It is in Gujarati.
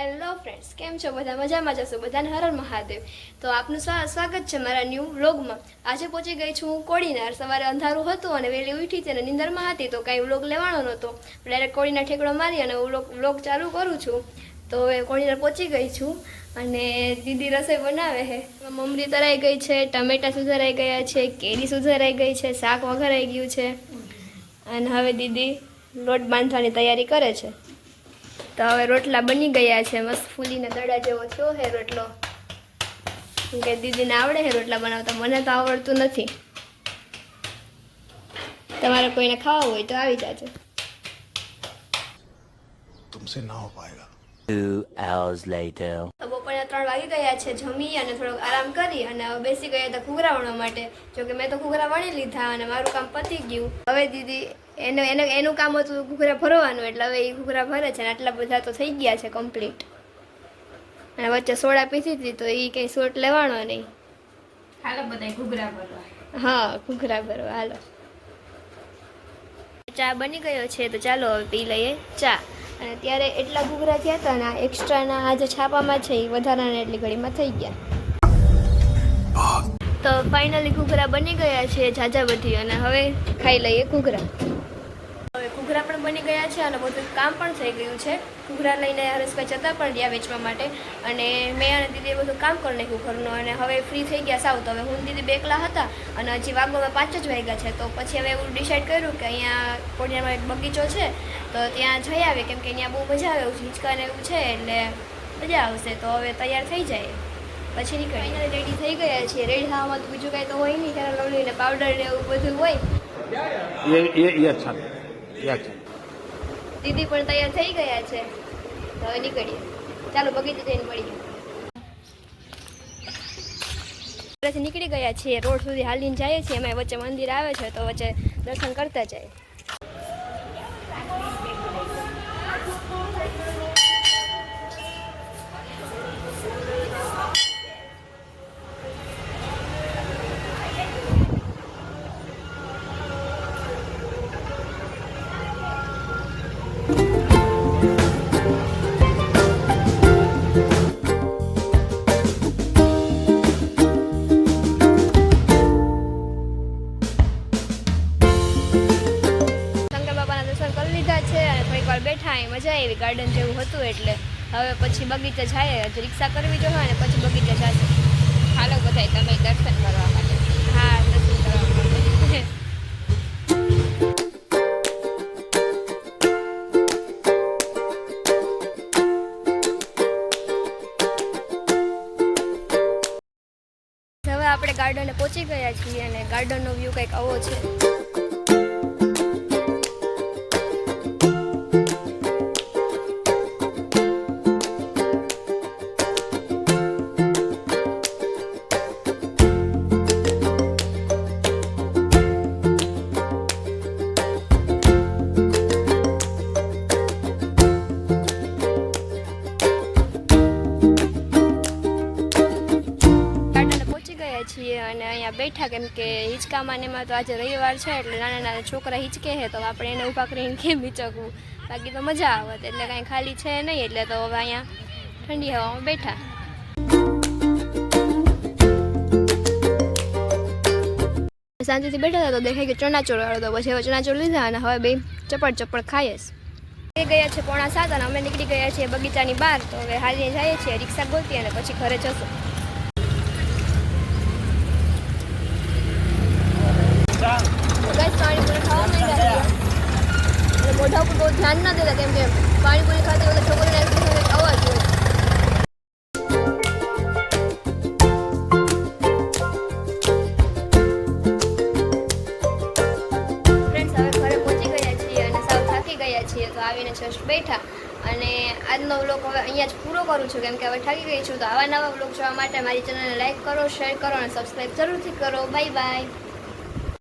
હેલો ફ્રેન્ડ્સ કેમ છો? બધા મજામાં જશો? બધાને હર મહાદેવ. તો આપનું સ્વા- સ્વાગત છે મારા ન્યૂ વ્લોગમાં આજે પહોંચી ગઈ છું હું કોડીનાર. સવારે અંધારું હતું અને વહેલી ઉઠી હતી અને નિંદરમાં હતી તો કાંઈ વ્લોગ લેવાનો નહોતો. ડાયરેક્ટ કોડીના ઠેકડો મારી અને વ્લોગ વ્લોગ ચાલુ કરું છું. તો હવે કોડીનાર પહોંચી ગઈ છું અને દીદી રસોઈ બનાવે છે. મમરી તરાઈ ગઈ છે, ટમેટા સુધારાઈ ગયા છે, કેરી સુધારાઈ ગઈ છે, શાક વઘરાઈ ગયું છે. અને હવે દીદી લોટ બાંધવાની તૈયારી કરે છે. તો હવે રોટલા બની ગયા છે. મસ્ત ફૂલીને દડા જેવો થયો હે રોટલો. કે દીદીને આવડે હે રોટલા બનાવતા? મને તો આવડતું નથી. તમારે કોઈને ખાવા હોય તો આવી જાજો. તુમસે ના હો પાએગા 2 hours later. બપોરના ત્રણ વાગી ગયા છે જમી અને થોડોક આરામ કરી અને હવે બેસી ગયા હતા ઘૂઘરા વણવા માટે. જો કે મેં તો ઘૂઘરા વણી લીધા અને મારું કામ પતી ગયું. હવે દીદી એને એને એનું કામ હતું ઘૂઘરા ભરવાનું એટલે હવે એ ઘૂઘરા ભરે છે અને આટલા બધા તો થઈ ગયા છે કમ્પ્લીટ અને વચ્ચે સોડા પીધી હતી તો એ કંઈ સોટ લેવાનો નહીં. હાલો બધા ઘૂઘરા ભરવા. હા ઘૂઘરા ભરવા હાલો. ચા બની ગયો છે તો ચાલો હવે પી લઈએ. ચા. અને ત્યારે એટલા ઘૂઘરા થયા હતા ને એક્સ્ટ્રાના આ જે છાપામાં છે એ વધારાના એટલી ઘડીમાં થઈ ગયા. તો ફાઇનલી ઘૂઘરા બની ગયા છે ઝાઝા બધી અને હવે ખાઈ લઈએ ઘૂઘરા. બની ગયા છે અને બધું કામ પણ થઈ ગયું છે. ઘૂઘરા લઈને હરેશભાઈ જતા પણ રહ્યા વેચવા માટે અને મેં અને દીદીએ બધું કામ કરી નાખ્યું ઘરનું અને હવે ફ્રી થઈ ગયા સાવ તો. હવે હું દીદી બેકલા હતા અને હજી વાગવામાં પાંચ જ વાગ્યા છે તો પછી હવે એવું ડિસાઇડ કર્યું કે અહીંયા કોડિયામાં એક બગીચો છે તો ત્યાં જઈ આવે કેમ કે અહીંયા બહુ મજા આવે એવું હિંચકાને એવું છે એટલે મજા આવશે તો હવે તૈયાર થઈ જાય. પછી નીકળી રેડી થઈ ગયા છીએ. રેડી થવામાં તો બીજું કાંઈ તો હોય નહીં. ત્યારે લોલી ને પાવડર ને એવું બધું હોય. એ એ એ અચ્છા એ અચ્છા દીદી પણ તૈયાર થઈ ગયા છે. તો હવે નીકળીએ. ચાલો, બગીચે જઈને મળીએ. નીકળી ગયા છીએ. રોડ સુધી હાલીને જઈએ છીએ. એમાં વચ્ચે મંદિર આવે છે, તો વચ્ચે દર્શન કરતા જાય અહીં મજા આવી ગાર્ડન જેવું હતું એટલે. હવે પછી બગીચે જાય રિક્ષા કરવી જોઈએ અને પછી બગીચે જશે. હાલો બધા તમે દર્શન કરવા માટે. હા દર્શન કરવા માટે. હવે આપણે ગાર્ડને પહોંચી ગયા છીએ અને ગાર્ડનનો વ્યૂ કંઈક આવો છે. અને અહીંયા બેઠા કેમ કે હિંચકામાં ને એમાં તો આજે રવિવાર છે એટલે નાના નાના છોકરા હિંચકે છે તો આપણે એને ઊભા કરીને કેમ હિંચકવું? બાકી તો મજા આવત એટલે કાંઈ ખાલી છે નહીં એટલે તો હવે અહીંયા ઠંડી હવામાં બેઠા. શાંતિથી બેઠા હતા તો દેખાય કે ચણાચોર વાળો તો પછી હવે ચણાચોર લીધા અને હવે બે ચપડ ચપડ ખાઈએ એ ગયા છે પોણા સાત અને અમે નીકળી ગયા છીએ બગીચાની બહાર તો હવે હાલીને જઈએ છીએ રિક્ષા ગોતી અને પછી ઘરે જશું. પાણીપુરી ખાવા માંડ્યા મોઢા ઉપર બહુ ધ્યાન ના દેતા કેમ કે પાણીપુરી ખાતા બધા છોકરીને અવાજ હોય આવીને જસ્ટ બેઠા. અને આજનો વ્લોગ હવે અહીંયા જ પૂરો કરું છું કેમ હવે થાકી ગઈ છું તો આવા નવા વ્લોગ જોવા માટે મારી ચેનલને લાઈક કરો શેર કરો અને સબસ્ક્રાઈબ જરૂરથી કરો. Bye bye